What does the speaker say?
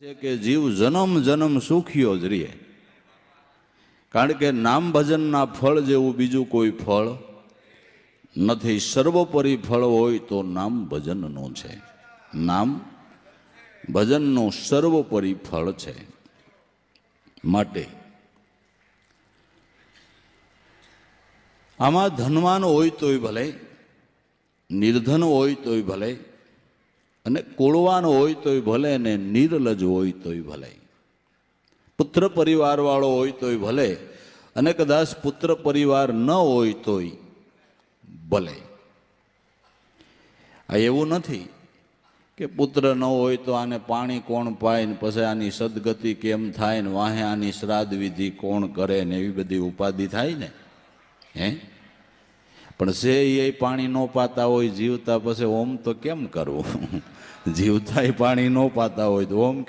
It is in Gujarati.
કે જીવ જન્મ જન્મ સુખીઓ જ રહે. કારણ કે નામ ભજનના ફળ જેવું બીજું કોઈ ફળ નથી. સર્વોપરી ફળ હોય તો નામ ભજનનું છે. નામ ભજનનું સર્વોપરી ફળ છે. માટે આમાં ધનવાન હોય તોય ભલે, નિર્ધન હોય તોય ભલે અને કુળવાન હોય તોય ભલે ને નિર્લજ હોય તોય ભલે. પુત્ર પરિવારવાળો હોય તોય ભલે અને કદાચ પુત્ર પરિવાર ન હોય તોય ભલે. આ એવું નથી કે પુત્ર ન હોય તો આને પાણી કોણ પાય ને પછી આની સદગતિ કેમ થાય ને વાહે આની શ્રાદ્ધ વિધિ કોણ કરે ને એવી બધી ઉપાધિ થાય ને? હે? પણ જે એ પાણી ન પાતા હોય જીવતા પછી ઓમ તો કેમ કરવું? જીવતા પાણી ન પાતા હોય તો ઓમ